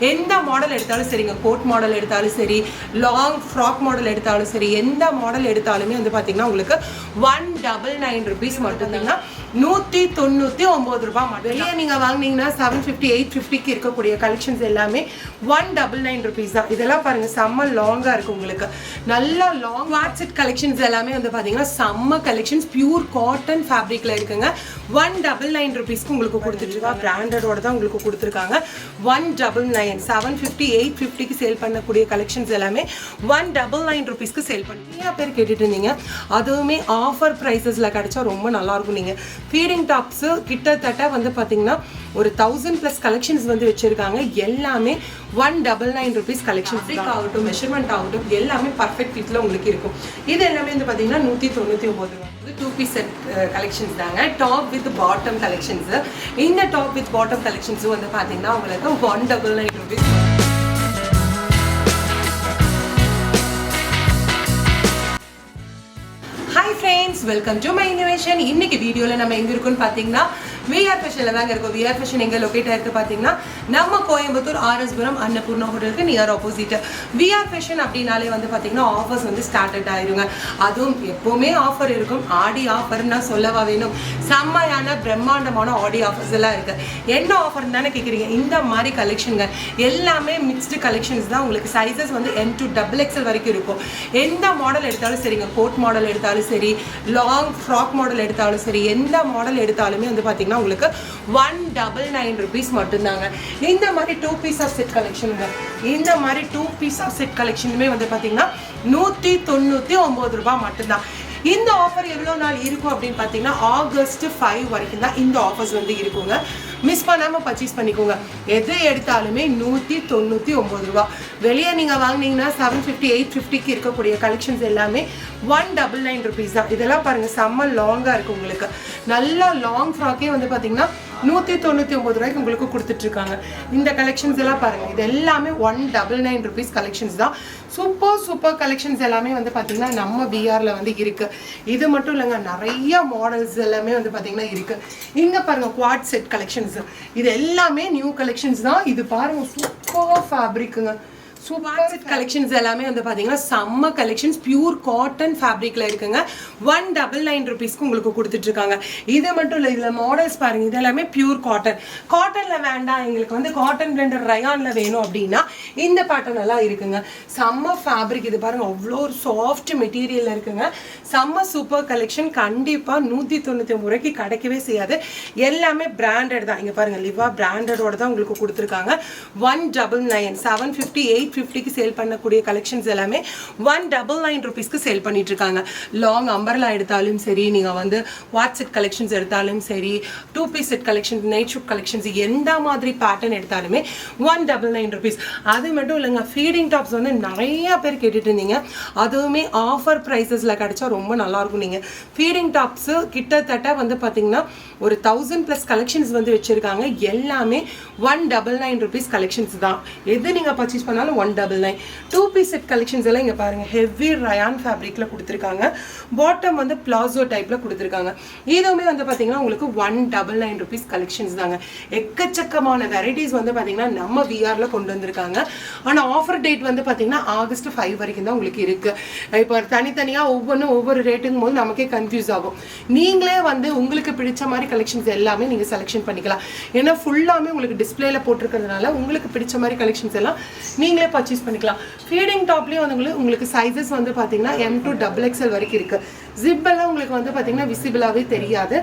எந்த மாடல் எடுத்தாலும் சரிங்க கோட் மாடல் எடுத்தாலும் சரி லாங் ஃப்ராக் மாடல் எடுத்தாலும் சரி எந்த மாடல் எடுத்தாலுமே வந்து பார்த்தீங்கன்னா உங்களுக்கு ஒன் டபுள் நைன் ருபீஸ் மட்டும்தான். நூற்றி தொண்ணூற்றி ஒம்பது ரூபாய் மட்டும். வெளியே நீங்கள் வாங்குனீங்கன்னா செவன் ஃபிஃப்டி எயிட் ஃபிஃப்டிக்கு இருக்கக்கூடிய கலெக்ஷன்ஸ் எல்லாமே ஒன் டபுள் நைன் ருபீஸ் தான். இதெல்லாம் பாருங்கள் செம்ம லாங்காக இருக்குது உங்களுக்கு. நல்லா லாங் வாட்ஸ்அப் கலெக்ஷன்ஸ் எல்லாமே வந்து பார்த்தீங்கன்னா செம்ம கலெக்ஷன்ஸ் பியூர் காட்டன் ஃபேப்ரிக்கில் இருக்குங்க. ஒன் டபுள் நைன் ருபீஸ்க்கு உங்களுக்கு கொடுத்துட்ருக்கா பிராண்டடோட தான் உங்களுக்கு கொடுத்துருக்காங்க. One double nine seven fifty eight ஃபிஃப்டிக்கு சேல் பண்ணக்கூடிய கலெக்ஷன்ஸ் எல்லாமே ஒன் டபுள் நைன் ருபீஸ்க்கு சேல் பண்ணி. நிறையா பேர் கேட்டுட்டு இருந்தீங்க. அதுவுமே ஆஃபர் ப்ரைஸஸில் கிடைச்சா ரொம்ப நல்லாயிருக்கும் நீங்கள் ஃபீடிங் டாப்ஸு கிட்டத்தட்ட வந்து பார்த்தீங்கன்னா ஒரு தௌசண்ட் ப்ளஸ் கலெக்ஷன்ஸ் வந்து வச்சுருக்காங்க. எல்லாமே one double nine rupees collections ஆகட்டும் மெஷர்மெண்ட் ஆகட்டும் எல்லாமே பர்ஃபெக்ட் ஃபிட்டில் உங்களுக்கு இருக்கும். இது எல்லாமே வந்து பார்த்தீங்கன்னா நூற்றி தொண்ணூற்றி ஒம்பது ரூபா டூ பீஸ் செட் கலெக்ஷன்ஸ் தாங்க. டாப் வித் பாட்டம் கலெக்ஷன்ஸ் இந்த டாப் வித் பாட்டம் கலெக்ஷன்ஸ் வந்து பார்த்தீங்கன்னா உங்களுக்கு one double nine rupees friends welcome to my innovation இன்னைக்கு வீடியோவில் நம்ம எங்கே இருக்கோம்னு பார்த்தீங்கன்னா விஆர் ஃபேஷனில் தாங்க இருக்கும். விஆர் ஃபேஷன் எங்கே லொக்கேட் ஆயிருக்கு பார்த்தீங்கன்னா நம்ம கோயம்புத்தூர் ஆர்எஸ்புரம் அன்னபூர்ணா ஹோட்டலுக்கு நியர் ஆப்போசிட் விஆர் ஃபேஷன் அப்படின்னாலே வந்து பார்த்தீங்கன்னா ஆஃபர்ஸ் வந்து ஸ்டார்டட் ஆயிருங்க. அதுவும் எப்போவுமே ஆஃபர் இருக்கும். ஆடி ஆஃபர்னா சொல்லவா வேணும். செம்மையான பிரம்மாண்டமான ஆடி ஆஃபர்ஸ் எல்லாம் இருக்குது என்ன ஆஃபர் தானே கேட்குறீங்க இந்த மாதிரி கலெக்ஷனுங்க எல்லாமே மிக்ஸ்டு கலெக்ஷன்ஸ் தான். உங்களுக்கு சைஸஸ் வந்து என் டு டபுள் எக்ஸல் வரைக்கும் இருக்கும். எந்த மாடல் எடுத்தாலும் சரிங்க. கோட் மாடல் எடுத்தாலும் சரி லாங் ஃப்ராக் மாடல் எடுத்தாலும் சரி எந்த மாடல் எடுத்தாலுமே வந்து பார்த்தீங்கன்னா உங்களுக்கு ஒன் டபுள் நைன் ருபீஸ் மட்டும்தாங்க. இந்த மாதிரி டூ பீஸ் ஆஃப் செட் கலெக்ஷனுங்க இந்த மாதிரி டூ பீஸ் ஆஃப் செட் கலெக்ஷனுமே வந்து பார்த்தீங்கன்னா நூற்றி தொண்ணூற்றி ஒம்பது ரூபாய் மட்டும்தான். இந்த ஆஃபர் எவ்வளோ நாள் இருக்கும் அப்படின்னு பார்த்தீங்கன்னா ஆகஸ்ட் ஃபைவ் வரைக்கும் தான் இந்த ஆஃபர்ஸ் வந்து இருக்குங்க. மிஸ் பண்ணாமல் பர்ச்சேஸ் பண்ணிக்கோங்க. எது எடுத்தாலுமே நூற்றி தொண்ணூற்றி ஒம்பது ரூபா. வெளியே நீங்கள் வாங்குனீங்கன்னா செவன் ஃபிஃப்டி எயிட் ஃபிஃப்டிக்கு இருக்கக்கூடிய கலெக்ஷன்ஸ் எல்லாமே ஒன் டபுள் நைன் ருபீஸ் தான். இதெல்லாம் பாருங்கள் செம்ம லாங்காக இருக்குது உங்களுக்கு. நல்லா லாங் ஃப்ராக்கே வந்து பார்த்தீங்கன்னா நூற்றி தொண்ணூற்றி ஒம்பது ரூபாய்க்கு உங்களுக்கு கொடுத்துட்ருக்காங்க இந்த கலெக்ஷன்ஸ் எல்லாம் பாருங்கள் இது எல்லாமே one double nine rupees collections தான். சூப்பர் சூப்பர் கலெக்ஷன்ஸ் எல்லாமே வந்து பார்த்தீங்கன்னா நம்ம பிஆரில் வந்து இருக்குது இது மட்டும் இல்லைங்க நிறைய மாடல்ஸ் எல்லாமே வந்து பார்த்தீங்கன்னா இருக்குது இங்கே பாருங்கள் குவாட் செட் கலெக்ஷன்ஸ் இது எல்லாமே நியூ கலெக்ஷன்ஸ் தான். இது பாருங்கள் சூப்பர் ஃபேப்ரிக்குங்க சூப்பர் கலெக்ஷன்ஸ் எல்லாமே வந்து பார்த்தீங்கன்னா செம்ம கலெக்ஷன்ஸ் பியூர் காட்டன் ஃபேப்ரிக்கில் இருக்குங்க. ஒன் டபுள் நைன் ருபீஸ்க்கு உங்களுக்கு கொடுத்துட்ருக்காங்க. இது மட்டும் இல்லை இதில் மாடல்ஸ் பாருங்க. இது எல்லாமே பியூர் காட்டன் காட்டனில் வேண்டாம். எங்களுக்கு வந்து காட்டன் பிளெண்டர் ரயானில் வேணும் அப்படின்னா இந்த பேட்டர்ன் எல்லாம் இருக்குங்க. செம்ம ஃபேப்ரிக் இது பாருங்க. அவ்வளோ ஒரு சாஃப்ட் மெட்டீரியல் இருக்குங்க. செம்ம சூப்பர் கலெக்ஷன் கண்டிப்பாக நூற்றி தொண்ணூற்றி முறைக்கு ரூபாய்க்கு கிடைக்கவே செய்யாது. எல்லாமே பிராண்டட் தான். இங்கே பாருங்கள் லிவா பிராண்டடோட தான் உங்களுக்கு கொடுத்துருக்காங்க. One double nine seven fifty eight ஃபிஃப்டிக்கு சேல் பண்ணக்கூடிய கலெக்ஷன்ஸ் எல்லாமே ஒன் டபுள் நைன் ருபீஸ்க்கு சேல் பண்ணிட்டு இருக்காங்க லாங் அம்பர்லா எடுத்தாலும் சரி நீங்கள் வந்து வாட்ஸ்அப் கலெக்ஷன்ஸ் எடுத்தாலும் சரி two piece set collections night suit collections எந்த மாதிரி பேட்டர்ன் எடுத்தாலுமே ஒன் டபுள் நைன் ருபீஸ் அது மட்டும் இல்லைங்க ஃபீடிங் டாப்ஸ் வந்து நிறைய பேர் கேட்டுட்டு இருந்தீங்க அதுவுமே ஆஃபர் ப்ரைஸஸில் கிடைச்சா ரொம்ப நல்லாயிருக்கும் நீங்கள் ஃபீடிங் டாப்ஸு கிட்டத்தட்ட வந்து பார்த்தீங்கன்னா ஒரு தௌசண்ட் ப்ளஸ் கலெக்ஷன்ஸ் வந்து வச்சுருக்காங்க. எல்லாமே one double nine rupees collections தான். எது நீங்கள் பர்ச்சேஸ் பண்ணாலும் one double nine two piece set collections எல்லாம் இங்கே பாருங்கள் ஹெவி ரயான் ஃபேப்ரிக்கில் கொடுத்துருக்காங்க. பாட்டம் வந்து பிளாசோ டைப்பில் கொடுத்துருக்காங்க. இதுவுமே வந்து பார்த்தீங்கன்னா உங்களுக்கு one double nine rupees collections தாங்க. எக்கச்சக்கமான வெரைட்டிஸ் வந்து பார்த்தீங்கன்னா நம்ம விஆரில் கொண்டு வந்திருக்காங்க. ஆனால் ஆஃபர் டேட் வந்து பார்த்தீங்கன்னா ஆகஸ்ட் ஃபைவ் வரைக்கும் தான் உங்களுக்கு இருக்குது இப்போ தனித்தனியாக ஒவ்வொன்றும் ஒவ்வொரு ரேட்டுங்கும் போது நமக்கே கன்ஃபியூஸ் ஆகும். நீங்களே வந்து உங்களுக்கு பிடிச்ச மாதிரி கலெக்ஷன்ஸ் எல்லாமே நீங்கள் செலெக்ஷன் பண்ணிக்கலாம். ஏன்னா ஃபுல்லாமே உங்களுக்கு டிஸ்பிளேல போட்டிருக்கிறதுனால உங்களுக்கு பிடிச்ச மாதிரி கலெக்ஷன்ஸ் எல்லாம் நீங்களே பர்ச்சேஸ் பண்ணிக்கலாம். ஃபீடிங் டாப்லேயும் வந்து உங்களுக்கு உங்களுக்கு சைஸஸ் வந்து பார்த்தீங்கன்னா எம் டு டபுள் எக்ஸ்எல் வரைக்கும் இருக்குது ஜிப் எல்லாம் உங்களுக்கு வந்து பார்த்தீங்கன்னா விசிபிளாகவே தெரியாது.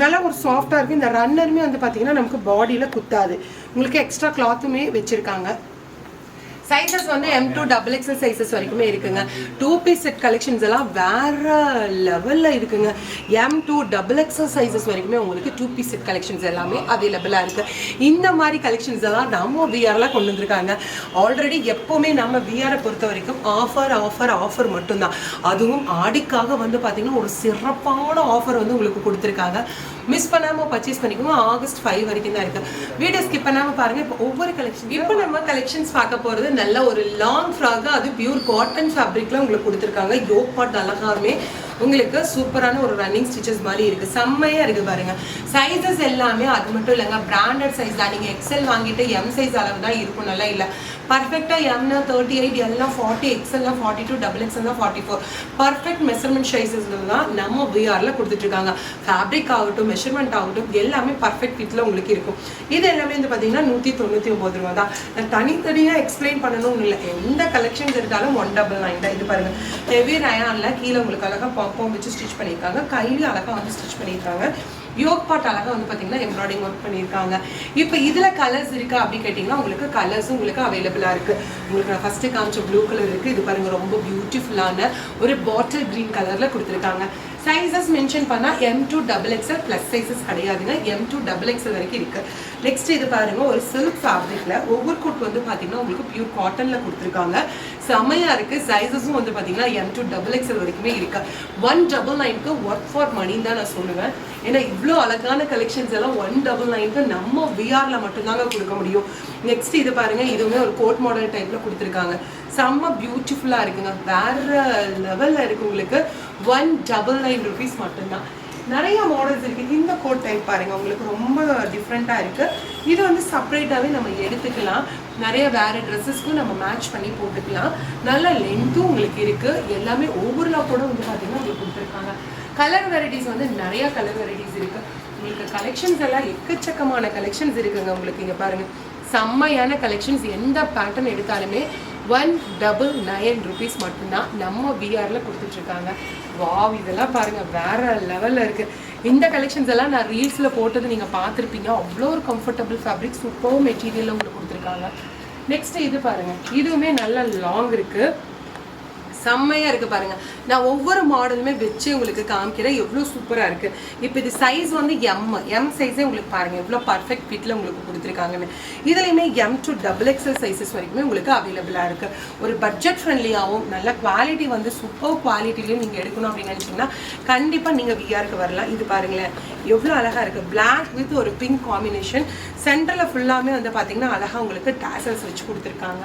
நல்லா ஒரு சாஃப்டாக இருக்குது இந்த ரன்னருமே வந்து பார்த்தீங்கன்னா நமக்கு பாடியில் குத்தாது. உங்களுக்கு எக்ஸ்ட்ரா கிளாத்துமே வச்சுருக்காங்க. சைஸஸ் வந்து M to double XL sizes வரைக்குமே இருக்குங்க. டூ பீஸ் செட் கலெக்ஷன்ஸ் எல்லாம் வேற லெவலில் இருக்குங்க. M to double XL sizes வரைக்குமே உங்களுக்கு டூ பீஸ் செட் கலெக்ஷன்ஸ் எல்லாமே அவைலபிளாக இருக்கு. இந்த மாதிரி கலெக்ஷன்ஸ் எல்லாம் நம்ம விஆர்ல கொண்டு வந்திருக்காங்க. ஆல்ரெடி எப்போவுமே நம்ம விஆரை பொறுத்த வரைக்கும் ஆஃபர் ஆஃபர் ஆஃபர் மட்டும்தான். அதுவும் ஆடிக்காக வந்து பார்த்திங்கன்னா ஒரு சிறப்பான ஆஃபர் வந்து உங்களுக்கு கொடுத்துருக்காங்க. மிஸ் பண்ணாமல் பர்ச்சேஸ் பண்ணிக்கோங்க ஆகஸ்ட் ஃபைவ் வரைக்கும் தான் இருக்கு. வீடியோ ஸ்கிப் பண்ணாமல் பாருங்க. இப்போ ஒவ்வொரு கலெக்ஷன் இப்போ நம்ம கலெக்ஷன்ஸ் பார்க்க போகிறது நல்ல ஒரு லாங் ஃப்ராக் அது பியூர் காட்டன் ஃபேப்ரிக்ல உங்களுக்கு கொடுத்துருக்காங்க. யோக் பாட் அழகாமே உங்களுக்கு சூப்பரான ஒரு ரன்னிங் ஸ்டிச்சஸ் மாதிரி இருக்குது செம்மையாக இருக்குது பாருங்கள் சைஸஸ் எல்லாமே அது மட்டும் இல்லைங்க. பிராண்டட் சைஸ் தான். நீங்கள் எக்ஸல் வாங்கிட்டு எம் சைஸ் அளவு தான் இருக்கும். நல்லா இல்லை. பர்ஃபெக்டாக எம்னா தேர்ட்டி எயிட் எல்லாம் ஃபார்ட்டி எக்ஸ்எல்லாம் ஃபார்ட்டி டூ டபுள் எக்ஸ்எல் தான் ஃபார்ட்டி ஃபோர் பர்ஃபெக்ட் மெஷர்மெண்ட் சைஸஸ்ல தான் நம்ம விஆரில் கொடுத்துட்ருக்காங்க ஃபேப்ரிக் ஆகட்டும் மெஷர்மெண்ட் ஆகட்டும் எல்லாமே பர்ஃபெக்ட் ஃபிட்டில் உங்களுக்கு இருக்கும். இது எல்லாமே வந்து பார்த்தீங்கன்னா நூற்றி தொண்ணூற்றி ஒம்பது ரூபா தான். நான் தனித்தனியாக எக்ஸ்பிளைன் பண்ணணும்னு இல்லை. எந்த கலெக்ஷன்ஸ் எடுத்தாலும் ஒன் டபுள் நைன் தான். இது பாருங்கள் ஹெவி ரயானில் கீழே உங்களுக்கு அழகாக பாப்பம் வச்சு ஸ்டிச் பண்ணியிருக்காங்க. கையில் அழகாக வந்து ஸ்டிச் பண்ணியிருக்காங்க. யோக் பாட் அழகாக வந்து பார்த்தீங்கன்னா எம்ப்ராய்டிங் ஒர்க் பண்ணியிருக்காங்க. இப்போ இதில் கலர்ஸ் இருக்கா அப்படின்னு கேட்டிங்கன்னா உங்களுக்கு கலர்ஸும் உங்களுக்கு அவைலபிளாக இருக்குது உங்களுக்கு நான் ஃபஸ்ட்டு காமிச்ச ப்ளூ கலர் இருக்குது இது பாருங்கள் ரொம்ப பியூட்டிஃபுல்லான ஒரு பாட்டில் கிரீன் கலரில் கொடுத்துருக்காங்க. சைஸஸ் மென்ஷன் பண்ணால் M to double XL plus sizes கிடையாதுங்க. எம் டூ டபுள் எக்ஸ்எல் வரைக்கும் இருக்குது நெக்ஸ்ட் இது பாருங்க ஒரு சில்க் ஃபேப்ரிக்கில் ஒவ்வொரு கோட் வந்து பார்த்தீங்கன்னா உங்களுக்கு பியூர் காட்டனில் கொடுத்துருக்காங்க. செம்மையாக இருக்குது சைஸஸும் வந்து பார்த்தீங்கன்னா எம் டூ டபுள் எக்ஸ்எல் வரைக்குமே இருக்கா. ஒன் டபுள் நைனுக்கு ஒர்க் ஃபார் மணின்னு தான் நான் சொல்லுவேன். ஏன்னா இவ்வளோ அழகான கலெக்ஷன்ஸ் எல்லாம் ஒன் டபுள் நைனுக்கு நம்ம விஆரில் மட்டும்தாங்க கொடுக்க முடியும். நெக்ஸ்ட் இது பாருங்கள் இதுவுமே ஒரு கோட் மாடல் டைப்பில் கொடுத்துருக்காங்க. செம்ம பியூட்டிஃபுல்லாக இருக்குங்க. வேறு லெவலில் இருக்கு உங்களுக்கு. ஒன் டபுள் நைன் ருபீஸ் மட்டும்தான். நிறைய மாடல்ஸ் இருக்கு. இந்த கோட் டைப் பாருங்க உங்களுக்கு ரொம்ப டிஃப்ரெண்ட்டாக இருக்கு. இது வந்து செப்பரேட்டாகவே நம்ம எடுத்துக்கலாம். நிறைய வேறு ட்ரெஸ்ஸஸ்க்கும் நம்ம மேட்ச் பண்ணி போட்டுக்கலாம். நல்ல லென்த்தும் உங்களுக்கு இருக்குது எல்லாமே ஒவ்வொரு கூட வந்து பார்த்தீங்கன்னா உங்களுக்கு கொடுத்துருக்காங்க. கலர் வெரைட்டிஸ் வந்து நிறைய கலர் வெரைட்டிஸ் இருக்குது உங்களுக்கு கலெக்ஷன்ஸ் எல்லாம் எக்கச்சக்கமான கலெக்ஷன்ஸ் இருக்குங்க உங்களுக்கு இங்கே பாருங்கள் செம்மையான கலெக்ஷன்ஸ் எந்த பேட்டர்ன் எடுத்தாலுமே ஒன் டபுள் நைன் ருபீஸ் மட்டும்தான் நம்ம பிஆரில் கொடுத்துட்ருக்காங்க. வாவ் இதெல்லாம் பாருங்கள் வேற லெவலில் இருக்குது இந்த கலெக்ஷன்ஸ் எல்லாம் நான் ரீல்ஸில் போட்டது நீங்கள் பார்த்துருப்பீங்க. அவ்வளோ ஒரு கம்ஃபர்டபுள் ஃபேப்ரிக் சூப்பர் மெட்டீரியல் உங்களுக்கு கொடுத்துருக்காங்க நெக்ஸ்ட் இது பாருங்க. இதுவுமே நல்ல லாங் இருக்கு. செம்மையாக இருக்குது பாருங்க. நான் ஒவ்வொரு மாடலுமே வச்சு உங்களுக்கு காமிக்கிறேன். எவ்வளோ சூப்பராக இருக்குது இப்போ இது சைஸ் வந்து எம் எம் சைஸே உங்களுக்கு பாருங்கள் எவ்வளோ பர்ஃபெக்ட் ஃபிட்டில் உங்களுக்கு கொடுத்துருக்காங்கன்னு இதுலையுமே M to double XL sizes வரைக்குமே உங்களுக்கு அவைலபிளாக இருக்குது ஒரு பட்ஜெட் ஃப்ரெண்ட்லியாகவும் நல்ல குவாலிட்டி வந்து சூப்பர் குவாலிட்டிலையும் நீங்கள் எடுக்கணும் அப்படின்னு நினச்சிங்கன்னா கண்டிப்பாக நீங்கள் விஆருக்கு வரலாம். இது பாருங்களேன். எவ்வளோ அழகாக இருக்குது பிளாக் வித் ஒரு பிங்க் காம்பினேஷன் சென்டரில் ஃபுல்லாமே வந்து பார்த்தீங்கன்னா அழகாக உங்களுக்கு டேசல்ஸ் வச்சு கொடுத்துருக்காங்க.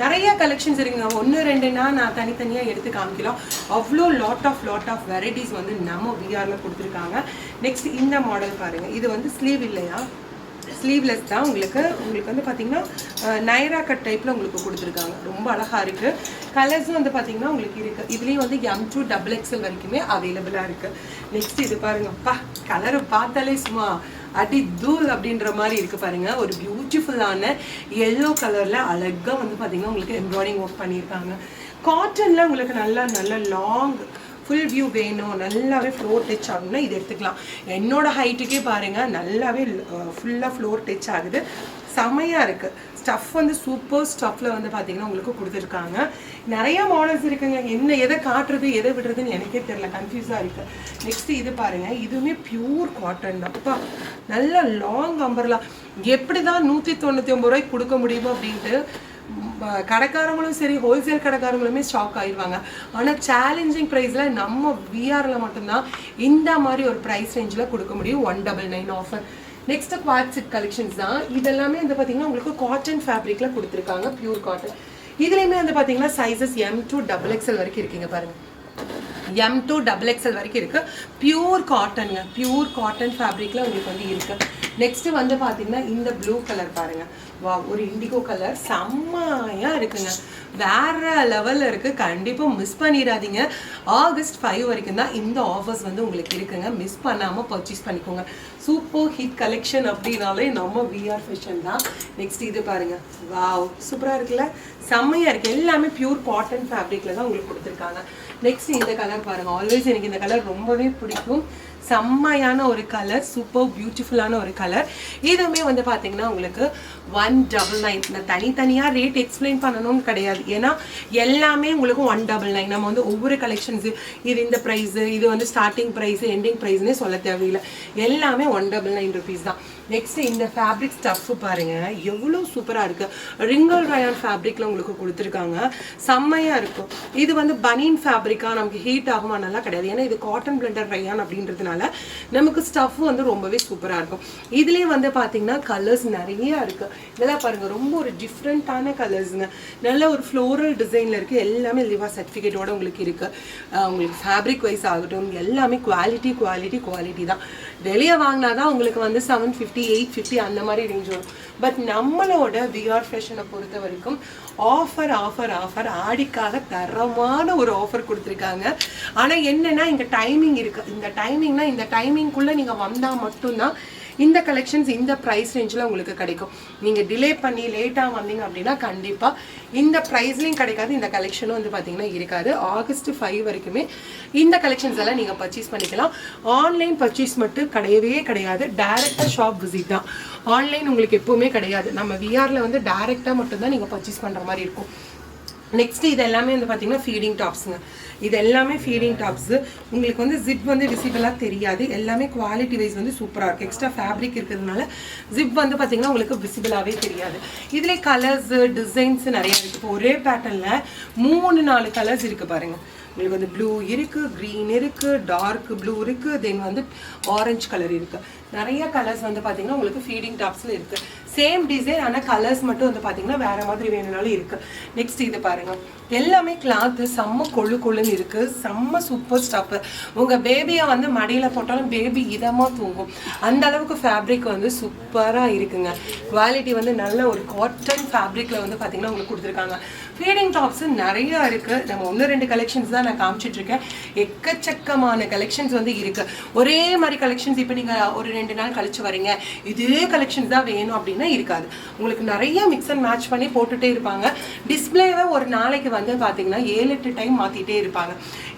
நிறைய கலெக்ஷன்ஸ் இருக்குங்க. ஒன்று ரெண்டுனா நான் தனித்தனியாக எடுத்து காமிக்கலாம். அவ்வளோ lot of lot of varieties வந்து நம்ம விஆரில் கொடுத்துருக்காங்க. நெக்ஸ்ட் இந்த மாடல் பாருங்க. இது வந்து ஸ்லீவ் இல்லையா? ஸ்லீவ்லெஸ் தான் உங்களுக்கு. உங்களுக்கு வந்து பார்த்தீங்கன்னா நைரா கட் டைப்பில் உங்களுக்கு கொடுத்துருக்காங்க. ரொம்ப அழகாக இருக்குது கலர்ஸும் வந்து பார்த்தீங்கன்னா உங்களுக்கு இருக்குது இதுலேயும் வந்து எம் டூ டபுள் எக்ஸல் வரைக்குமே அவைலபிளாக இருக்குது நெக்ஸ்ட் இது பாருங்கப்பா. கலரை பார்த்தாலே சும்மா அடி தூர் அப்படின்ற மாதிரி இருக்கு பாருங்க. ஒரு பியூட்டிஃபுல்லான எல்லோ கலர்ல அழகா வந்து பார்த்திங்கன்னா உங்களுக்கு எம்ப்ராய்டிங் ஒர்க் பண்ணியிருக்காங்க. காட்டன்ல உங்களுக்கு நல்லா நல்ல லாங் ஃபுல் வியூ வேணும். நல்லாவே ஃப்ளோர் டச் ஆகணும்னா இது எடுத்துக்கலாம். என்னோட ஹைட்டுக்கே பாருங்கள் நல்லாவே ஃபுல்லாக ஃப்ளோர் டச் ஆகுது. செமையாக இருக்குது ஸ்டஃப் வந்து சூப்பர் ஸ்டஃப்பில் வந்து பார்த்திங்கன்னா உங்களுக்கு கொடுத்துருக்காங்க. நிறைய மாடல்ஸ் இருக்குங்க. என்ன எதை காட்டுறது எதை விடுறதுன்னு எனக்கே தெரியல. கன்ஃபியூஸாக இருக்குது நெக்ஸ்ட்டு இது பாருங்கள் இதுவுமே பியூர் காட்டன் அப்பா நல்ல லாங் அம்பர்லா எப்படி தான் நூற்றி தொண்ணூற்றி ஒம்பது ரூபாய்க்கு கொடுக்க முடியுமோ அப்படின்ட்டு கடைக்காரங்களும் சரி ஹோல்சேல் கடைக்காரங்களுமே ஸ்டாக் ஆயிடுவாங்க ஆனால் சேலஞ்சிங் ப்ரைஸில் நம்ம விஆரில் மட்டும்தான் இந்த மாதிரி ஒரு ப்ரைஸ் ரேஞ்சில் கொடுக்க முடியும். One double nine offer next குவாட்சிட் collections தான். இதெல்லாமே வந்து பார்த்தீங்கன்னா உங்களுக்கு காட்டன் ஃபேப்ரிக்ல கொடுத்துருக்காங்க பியூர் காட்டன் இதுலேயுமே வந்து பார்த்தீங்கன்னா sizes M two double XL வரைக்கும் இருக்கீங்க பாருங்க. எம் டூ டபுள் எக்ஸ்எல் வரைக்கும் இருக்கு. பியூர் காட்டனுங்க பியூர் காட்டன் ஃபேப்ரிக்ல உங்களுக்கு வந்து இருக்கு. நெக்ஸ்ட் வந்து பார்த்தீங்கன்னா இந்த ப்ளூ கலர் பாருங்க. வா ஒரு இண்டிகோ கலர் செம்மையா இருக்குங்க. வேற லெவலில் இருக்குது கண்டிப்பாக மிஸ் பண்ணிடாதீங்க. ஆகஸ்ட் ஃபைவ் வரைக்கும் தான் இந்த ஆஃபர்ஸ் வந்து உங்களுக்கு இருக்குங்க. மிஸ் பண்ணாமல் பர்ச்சேஸ் பண்ணிக்கோங்க. சூப்பர் ஹிட் கலெக்ஷன் அப்படின்னாலே நம்ம விஆர் ஃபேஷன் தான். நெக்ஸ்ட் இது பாருங்க. வாவ் சூப்பராக இருக்குல்ல? செம்மையாக இருக்குது எல்லாமே பியூர் காட்டன் ஃபேப்ரிக்கில் தான் உங்களுக்கு கொடுத்துருக்காங்க. நெக்ஸ்ட் இந்த கலர் பாருங்க. ஆல்வேஸ் எனக்கு இந்த கலர் ரொம்பவே பிடிக்கும். செம்மையான ஒரு கலர் சூப்பர் பியூட்டிஃபுல்லான ஒரு கலர் இதுவுமே வந்து பார்த்தீங்கன்னா உங்களுக்கு ஒன் டபுள் நைன் நான் தனித்தனியாக ரேட் எக்ஸ்பிளைன் பண்ணணும்னு கிடையாது. ஏன்னா எல்லாமே உங்களுக்கு ஒன் டபுள் நைன் நம்ம வந்து ஒவ்வொரு கலெக்ஷன்ஸு இது இந்த ப்ரைஸு இது வந்து ஸ்டார்டிங் ப்ரைஸ் எண்டிங் ப்ரைஸ்னே சொல்ல தேவையில்லை. எல்லாமே ஒன் டபுள் நைன் ருபீஸ் தான். நெக்ஸ்ட் இந்த ஃபேப்ரிக் ஸ்டஃப் பாருங்க. எவ்வளோ சூப்பராக இருக்கு. ரிங்கல் ரயான் ஃபேப்ரிக்ல உங்களுக்கு கொடுத்துருக்காங்க. செம்மையா இருக்கும். இது வந்து பனியன் ஃபேப்ரிக்கா நமக்கு ஹீட் ஆகுமா நல்லா கிடையாது. ஏன்னா இது காட்டன் பிளண்டர் ரயான் அப்படின்றதுனால நமக்கு ஸ்டஃப் வந்து ரொம்பவே சூப்பராக இருக்கும். இதுலேயே வந்து பார்த்தீங்கன்னா கலர்ஸ் நிறைய இருக்கு. இதெல்லாம் பாருங்க. ரொம்ப ஒரு டிஃப்ரெண்ட்டான கலர்ஸுங்க நல்ல ஒரு ஃப்ளோரல் டிசைனில் இருக்குது எல்லாமே லிவா சர்டிஃபிகேட்டோட உங்களுக்கு இருக்கு. உங்களுக்கு ஃபேப்ரிக் வைஸ் ஆகட்டும் எல்லாமே குவாலிட்டி குவாலிட்டி குவாலிட்டி தான். வெளியே வாங்கினா தான் உங்களுக்கு வந்து செவன் ஃபிஃப்டி எயிட் ஃபிஃப்டி அந்த மாதிரி ரேஞ்ச் வரும். பட் நம்மளோட விஆர் ஃபேஷனை பொறுத்த வரைக்கும் ஆஃபர் ஆஃபர் ஆஃபர் ஆடிக்காக தரமான ஒரு ஆஃபர் கொடுத்துருக்காங்க. ஆனால் என்னன்னா இங்கே டைமிங் இருக்கு. இந்த டைமிங்னா இந்த டைமிங்குள்ளே நீங்கள் வந்தால் மட்டும்தான் இந்த கலெக்ஷன்ஸ் இந்த ப்ரைஸ் ரேஞ்சில் உங்களுக்கு கிடைக்கும். நீங்கள் டிலே பண்ணி லேட்டாக வந்தீங்க அப்படின்னா கண்டிப்பாக இந்த ப்ரைஸ்லையும் கிடைக்காது இந்த கலெக்ஷனும் வந்து பார்த்தீங்கன்னா இருக்காது. ஆகஸ்ட் ஃபைவ் வரைக்குமே இந்த கலெக்ஷன்ஸ் எல்லாம் நீங்கள் பர்ச்சேஸ் பண்ணிக்கலாம். ஆன்லைன் பர்ச்சேஸ் மட்டும் கிடையவே கிடையாது. டேரெக்டாக ஷாப் விசிட் தான். ஆன்லைன் உங்களுக்கு எப்பவுமே கிடையாது. நம்ம விஆரில் வந்து டேரெக்டாக மட்டும்தான் நீங்கள் பர்ச்சேஸ் பண்ணுற மாதிரி இருக்கும். நெக்ஸ்ட் இது எல்லாமே வந்து பார்த்தீங்கன்னா ஃபீடிங் டாப்ஸுங்க இது எல்லாமே ஃபீடிங் டாப்ஸு உங்களுக்கு வந்து ஜிப் வந்து விசிபிளாக தெரியாது. எல்லாமே குவாலிட்டி வைஸ் வந்து சூப்பராக இருக்குது எக்ஸ்ட்ரா ஃபேப்ரிக் இருக்கிறதுனால ஜிப் வந்து பார்த்தீங்கன்னா உங்களுக்கு விசிபிளாகவே தெரியாது. இதிலே கலர்ஸு டிசைன்ஸ் நிறைய இருக்குது இப்போ ஒரே பேட்டர்னில் மூணு நாலு கலர்ஸ் இருக்குது பாருங்கள் உங்களுக்கு வந்து ப்ளூ இருக்குது க்ரீன் இருக்குது டார்க் ப்ளூ இருக்குது தென் வந்து ஆரஞ்சு கலர் இருக்குது நிறைய கலர்ஸ் வந்து பார்த்தீங்கன்னா உங்களுக்கு ஃபீடிங் டாப்ஸில் இருக்குது சேம் டிசைன் ஆனால் கலர்ஸ் மட்டும் வந்து பார்த்தீங்கன்னா வேறு மாதிரி வேணும்னாலும் இருக்குது நெக்ஸ்ட் இது பாருங்கள் எல்லாமே கிளாத்து செம்ம கொழு கொழுன்னு இருக்குது செம்ம சூப்பர் ஸ்டாப்பு உங்கள் பேபியை வந்து மடியில் போட்டாலும் பேபி இதமாக தூங்கும். அந்த அளவுக்கு ஃபேப்ரிக் வந்து சூப்பராக இருக்குங்க. குவாலிட்டி வந்து நல்ல ஒரு காட்டன் ஃபேப்ரிக்கில் வந்து பார்த்தீங்கன்னா உங்களுக்கு கொடுத்துருக்காங்க. ஃபீடிங் டாப்ஸு நிறையா இருக்குது நம்ம ஒன்று ரெண்டு கலெக்ஷன்ஸ் தான் நான் காமிச்சிட்ருக்கேன் எக்கச்சக்கமான கலெக்ஷன்ஸ் வந்து இருக்குது ஒரே மாதிரி கலெக்ஷன்ஸ் இப்போ நீங்கள் ஒரு ரெண்டு நாள் கழிச்சு வரீங்க. இதே கலெக்ஷன்ஸ் தான் வேணும் அப்படின்னா இருக்காது. உங்களுக்கு நிறைய மிக்ஸ் அண்ட் மேட்ச் பண்ணி போட்டுகிட்டே இருப்பாங்க. டிஸ்பிளேவை ஒரு நாளைக்கு வந்து பார்த்தீங்கன்னா ஏழு எட்டு டைம் மாற்றிட்டே இருப்பாங்க.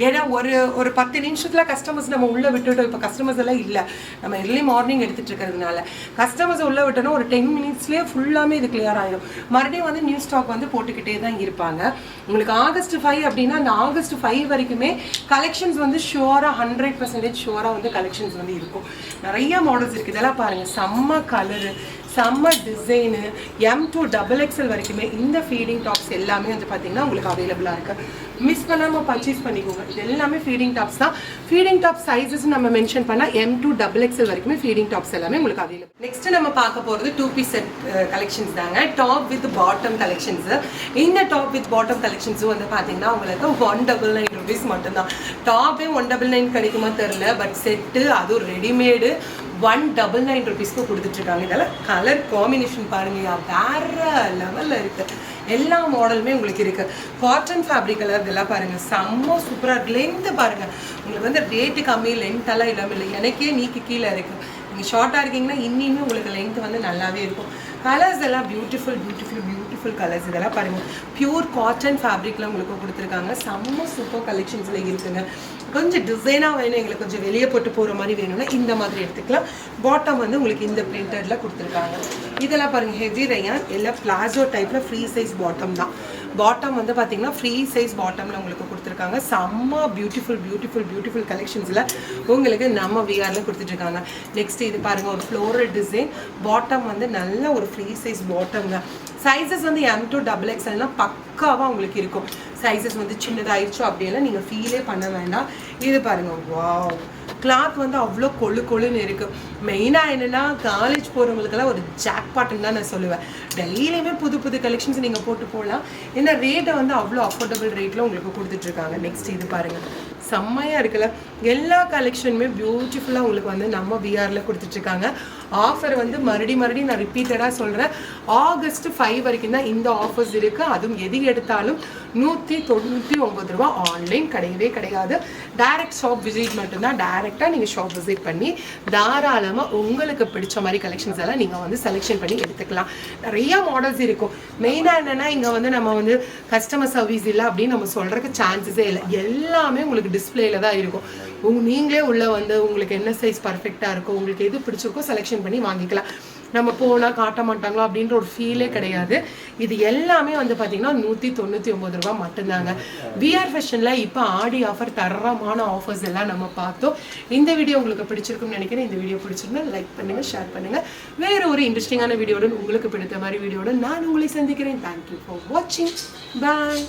ஏன்னா ஒரு ஒரு பத்து நிமிஷத்தில் கஸ்டமர்ஸ் நம்ம உள்ளே விட்டுட்டோம். இப்போ கஸ்டமர்ஸ் எல்லாம் இல்லை. நம்ம எர்லி மார்னிங் எடுத்துகிட்டு இருக்கிறதுனால கஸ்டமர்ஸ் உள்ளே விட்டோன்னா ஒரு டென் மினிட்ஸ்லேயே ஃபுல்லாமே இது கிளியர் ஆகிடும் மறுபடியும் வந்து நியூ ஸ்டாக் வந்து போட்டுக்கிட்டே தான் இருப்பாங்க உங்களுக்கு ஆகஸ்ட் ஃபைவ் அப்படின்னா அந்த ஆகஸ்ட் ஃபைவ் வரைக்குமே கலெக்ஷன்ஸ் வந்து ஷுவராக ஹண்ட்ரட் பர்சன்டேஜ் ஷுவராக வந்து கலெக்ஷன்ஸ் வந்து இருக்கும். நிறைய மாடல்ஸ் இருக்குது இதெல்லாம் பாருங்கள் செம்ம கலரு செம்ம design M to double XL வரைக்குமே இந்த ஃபீடிங் டாப்ஸ் எல்லாமே வந்து பார்த்தீங்கன்னா உங்களுக்கு அவைலபிளாக இருக்குது மிஸ் பண்ணாமல் பர்ச்சேஸ் பண்ணிக்கோங்க. இது எல்லாமே ஃபீடிங் டாப்ஸ் தான். ஃபீடிங் டாப் சைஸஸ் நம்ம மென்ஷன் பண்ணால் எம் டூ டபுள் எக்ஸல் வரைக்குமே ஃபீடிங் டாப்ஸ் எல்லாமே உங்களுக்கு அவைலபிள் நெக்ஸ்ட் நம்ம பார்க்க போகிறது டூ பீஸ் செட் கலெக்ஷன்ஸ் தாங்க. டாப் வித் பாட்டம் கலெக்ஷன்ஸ் இந்த டாப் வித் பாட்டம் கலெக்ஷன்ஸும் வந்து பார்த்தீங்கன்னா உங்களுக்கு ஒன் டபுள் நைன் ருபீஸ் மட்டும்தான். டாப்பே ஒன் டபுள் நைன் கிடைக்குமா தெரில பட் செட்டு அதுவும் ரெடிமேடு ஒன் டபுள் நைன் ருபீஸ்க்கு கொடுத்துட்ருக்காங்க. இதெல்லாம் கலர் காம்பினேஷன் பாருங்கய்யா வேற லெவலில் இருக்குது எல்லா மாடலுமே உங்களுக்கு இருக்குது காட்டன் ஃபேப்ரிக் கலர் இதெல்லாம் பாருங்கள் செம்ம சூப்பராக இருக்கு. லென்த்து பாருங்கள் உங்களுக்கு வந்து ரேட்டு கம்மி லென்த்தெல்லாம் இல்லாமல் இல்லை. எனக்கே நீக்கு கீழே இருக்குது நீங்கள் ஷார்ட்டாக இருக்கீங்கன்னா இன்னுமே உங்களுக்கு லென்த் வந்து நல்லாவே இருக்கும். கலர்ஸ் எல்லாம் பியூட்டிஃபுல் பியூட்டிஃபுல் பியூட்டிஃபுல் கலர்ஸ் இதெல்லாம் பாருங்கள் பியூர் காட்டன் ஃபேப்ரிக்லாம் உங்களுக்கு கொடுத்துருக்காங்க. செம்ம சூப்பர் கலெக்ஷன்ஸில் இருக்குங்க. கொஞ்சம் டிசைனாக வேணும் எங்களுக்கு கொஞ்சம் வெளியே போட்டு போகிற மாதிரி வேணும்னா இந்த மாதிரி எடுத்துக்கலாம். பாட்டம் வந்து உங்களுக்கு இந்த பிரிண்டடில் கொடுத்துருக்காங்க. இதெல்லாம் பாருங்கள் ஹெவி ரையான் எல்லாம் பிளாசோ டைப்பில் ஃப்ரீ சைஸ் பாட்டம் தான். பாட்டம் வந்து பார்த்தீங்கன்னா ஃப்ரீ சைஸ் பாட்டமில் உங்களுக்கு கொடுத்துருக்காங்க. செம்ம பியூட்டிஃபுல் பியூட்டிஃபுல் பியூட்டிஃபுல் கலெக்ஷன்ஸில் உங்களுக்கு நம்ம விஆரில் கொடுத்துட்ருக்காங்க நெக்ஸ்ட் இது பாருங்கள் ஒரு ஃப்ளோரல் டிசைன் பாட்டம் வந்து நல்ல ஒரு ஃப்ரீ சைஸ் பாட்டம்ங்க சைஸஸ் வந்து எம் டூ டபுள் எக்ஸ்எல்னா பக்காவாக உங்களுக்கு இருக்கும். சைஸஸ் வந்து சின்னதாகிடுச்சோ அப்படியெல்லாம் நீங்கள் ஃபீலே பண்ண வேண்டாம். இது பாருங்கள் வாவ் கிளாத் வந்து அவ்வளோ கொழு கொழுன்னு இருக்கு. மெயினாக என்னென்னா காலேஜ் போகிறவங்களுக்கெல்லாம் ஒரு ஜாக் பாட்டுன்னு தான் நான் சொல்லுவேன். டெய்லியுமே புது புது கலெக்ஷன்ஸ் நீங்கள் போட்டு போடலாம் ஏன்னா ரேட்டை வந்து அவ்வளோ அஃபோர்டபுள் ரேட்டில் உங்களுக்கு கொடுத்துட்ருக்காங்க நெக்ஸ்ட் இது பாருங்கள் செம்மையாக இருக்குல்ல. எல்லா கலெக்ஷனுமே பியூட்டிஃபுல்லாக உங்களுக்கு வந்து நம்ம விஆரில் கொடுத்துட்ருக்காங்க ஆஃபர் வந்து மறுபடி மறுபடியும் நான் ரிப்பீட்டடாக சொல்கிறேன் ஆகஸ்ட் ஃபைவ் வரைக்கும் தான் இந்த ஆஃபர்ஸ் இருக்குது அதுவும் எது எடுத்தாலும் நூற்றி தொண்ணூற்றி ஒம்பது ரூபா ஆன்லைன் கிடையவே கிடையாது. டைரக்ட் ஷாப் விசிட் மட்டும்தான். டைரெக்டாக நீங்கள் ஷாப் விசிட் பண்ணி தாராளமாக உங்களுக்கு பிடிச்ச மாதிரி கலெக்ஷன்ஸ் எல்லாம் நீங்கள் வந்து செலெக்ஷன் பண்ணி எடுத்துக்கலாம். நிறையா மாடல்ஸ் இருக்கும். மெயினாக என்னென்னா இங்கே வந்து நம்ம வந்து கஸ்டமர் சர்வீஸ் இல்லை அப்படின்னு நம்ம சொல்கிறதுக்கு சான்சஸே இல்லை. எல்லாமே உங்களுக்கு டிஸ்பிளேல தான் இருக்கும். உங் நீங்களே உள்ளே வந்து உங்களுக்கு என்ன சைஸ் பர்ஃபெக்டாக இருக்கும் உங்களுக்கு எது பிடிச்சிருக்கோ செலெக்ஷன் பண்ணி வாங்கிக்கலாம். நம்ம போனால் காட்ட மாட்டாங்களோ அப்படின்ற ஒரு ஃபீலே கிடையாது. இது எல்லாமே வந்து பார்த்தீங்கன்னா நூற்றி தொண்ணூற்றி ஒம்பது ரூபா மட்டும்தாங்க. விஆர் ஃபேஷனில் இப்போ ஆடி ஆஃபர் தரமான ஆஃபர்ஸ் எல்லாம் நம்ம பார்த்தோம். இந்த வீடியோ உங்களுக்கு பிடிச்சிருக்கும்னு நினைக்கிறேன். இந்த வீடியோ பிடிச்சிருந்தா லைக் பண்ணுங்கள் ஷேர் பண்ணுங்கள் வேற ஒரு இன்ட்ரெஸ்டிங்கான வீடியோடன் உங்களுக்கு பிடித்த மாதிரி வீடியோடு நான் உங்களை சந்திக்கிறேன். தேங்க்யூ ஃபார் வாட்சிங் பாய்